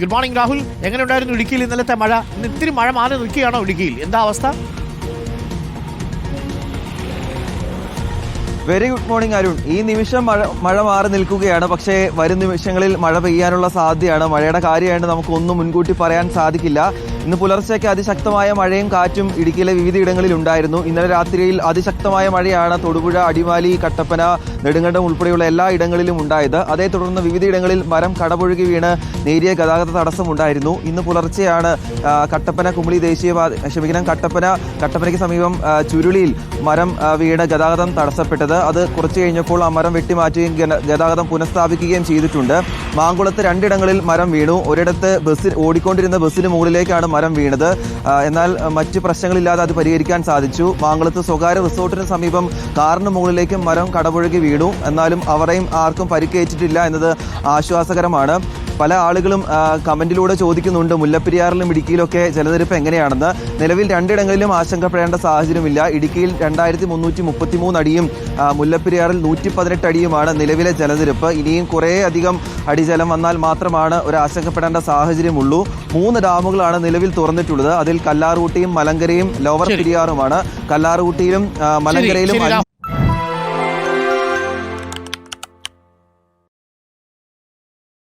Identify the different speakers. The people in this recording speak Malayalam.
Speaker 1: ഗുഡ് മോർണിംഗ് രാഹുൽ എങ്ങനെ ഉണ്ടായിരുന്നു ഇടുക്കിയിൽ ഇന്നലത്തെ മഴ? ഇന്ന് ഇത്തിരി മഴ മാറി നിൽക്കുകയാണോ ഇടുക്കിയിൽ? എന്താ അവസ്ഥ?
Speaker 2: വെരി ഗുഡ് മോർണിംഗ് അരുൺ ഈ നിമിഷം മഴ മഴ മാറി നിൽക്കുകയാണ്. പക്ഷേ വരും നിമിഷങ്ങളിൽ മഴ പെയ്യാനുള്ള സാധ്യതയാണ്. മഴയുടെ കാര്യമായിട്ട് നമുക്കൊന്നും മുൻകൂട്ടി പറയാൻ സാധിക്കില്ല. ഇന്ന് പുലർച്ചയ്ക്ക് അതിശക്തമായ മഴയും കാറ്റും ഇടുക്കിയിലെ വിവിധ ഇടങ്ങളിൽ ഉണ്ടായിരുന്നു. ഇന്നലെ രാത്രിയിൽ അതിശക്തമായ മഴയാണ് തൊടുപുഴ അടിമാലി കട്ടപ്പന നെടുങ്കണ്ടം ഉൾപ്പെടെയുള്ള എല്ലാ ഇടങ്ങളിലും ഉണ്ടായത്. അതേ തുടർന്ന് വിവിധ ഇടങ്ങളിൽ മരം കടപുഴകി വീണ് നേരിയ ഗതാഗത തടസ്സമുണ്ടായിരുന്നു ഇന്ന് പുലർച്ചെയാണ് കട്ടപ്പന കുമളി ദേശീയപാത ക്ഷമിക്കണം കട്ടപ്പന കട്ടപ്പനയ്ക്ക് സമീപം ചുരുളിയിൽ മരം വീണ് ഗതാഗതം തടസ്സപ്പെട്ടത്. അത് കുറച്ച് കഴിഞ്ഞപ്പോൾ ആ മരം വെട്ടിമാറ്റുകയും ഗതാഗതം പുനഃസ്ഥാപിക്കുകയും ചെയ്തിട്ടുണ്ട്. മാങ്കുളത്ത് രണ്ടിടങ്ങളിൽ മരം വീണു. ഒരിടത്ത് ബസ് ഓടിക്കൊണ്ടിരുന്ന ബസ്സിന് മുകളിലേക്കാണ് മരം വീണത്. എന്നാൽ മറ്റ് പ്രശ്നങ്ങളില്ലാതെ അത് പരിഹരിക്കാൻ സാധിച്ചു. മാങ്കുളത്ത് സ്വകാര്യ റിസോർട്ടിന് സമീപം കാറിന് മുകളിലേക്ക് മരം കടപുഴകി വീണു. എന്നാലും അവരെയും ആർക്കും പരിക്കേറ്റിട്ടില്ല എന്നത് ആശ്വാസകരമാണ്. പല ആളുകളും കമന്റിലൂടെ ചോദിക്കുന്നുണ്ട്. മുല്ലപ്പെരിയാറിലും ഇടുക്കിയിലൊക്കെ ജലനിരപ്പ് എങ്ങനെയാണെന്ന്. നിലവിൽ രണ്ടിടങ്ങളിലും ആശങ്കപ്പെടേണ്ട സാഹചര്യമില്ല. ഇടുക്കിയിൽ രണ്ടായിരത്തി മുന്നൂറ്റി മുപ്പത്തിമൂന്ന് അടിയും മുല്ലപ്പെരിയാറിൽ നൂറ്റി പതിനെട്ട് അടിയുമാണ് നിലവിലെ ജലനിരപ്പ്. ഇനിയും കുറേ അധികം അടിജലം വന്നാൽ മാത്രമാണ് ഒരു ആശങ്കപ്പെടേണ്ട സാഹചര്യമുള്ളൂ. മൂന്ന് ഡാമുകളാണ് നിലവിൽ തുറന്നിട്ടുള്ളത്. അതിൽ കല്ലാറുകുട്ടിയും മലങ്കരയും ലോവർ പെരിയാറുമാണ്. കല്ലാറുകുട്ടിയിലും മലങ്കരയിലും.